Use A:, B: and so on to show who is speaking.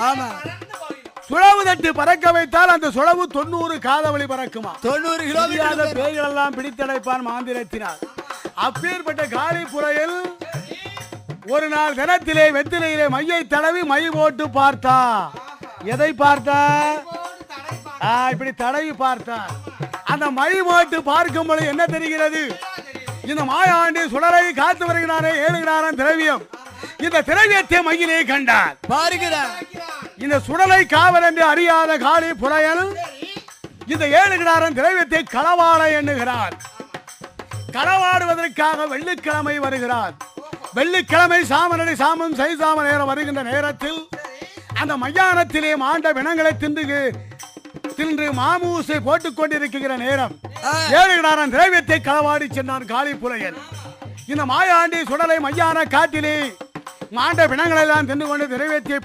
A: ஆமா.
B: சுழவு தட்டு பறக்க வைத்தால் அந்த சுழவு தொண்ணூறு காதவழி பறக்குமா?
A: தொண்ணூறு கிலோமீட்டர்
B: பேய்கள் எல்லாம் பிடித்தடைப்பான் மாந்திரத்தினார் அப்பேற்பட்ட காளி புறையில் ஒரு நாள் தினத்திலே வெத்திலையிலே மையை தடவி மை போட்டு பார்த்தா. எதை பார்த்தா? இப்படி தடவி பார்த்தா. அந்த மை போட்டு பார்க்கும் பொழுது என்ன தெரிகிறது? இந்த மாயாண்டி சுடரை காத்து வருகிறாரே ஏழுகிறாரன் திரவியம். இந்த திரவியத்தை மையிலே கண்டார்
A: பாருகிறேன்
B: இந்த சுடலை காவல் என்று அறியாத காளி புறையல் இந்த ஏழுகிறாரன் திரவியத்தை களவாட எண்ணுகிறார். களவாடுவதற்காக வெள்ளிக்கிழமை வருகிறார். வெள்ளிக்கிழமை சாமனடி சாமம் சைசாம நேரம் வருகின்ற நேரத்தில் அந்த மையானத்திலே மாண்ட பிணங்களை தின்று தின்று மாமூசை போட்டுக் கொண்டிருக்கிற நேரம். ஏழுகிறாரன் திரவியத்தை களவாடி சென்றான் காளி புலையன். இந்த மாயாண்டி சுடலை மையான காட்டிலே மாண்ட பிணங்களை எல்லாம் தின்று கொண்டு நிறைவேற்றிய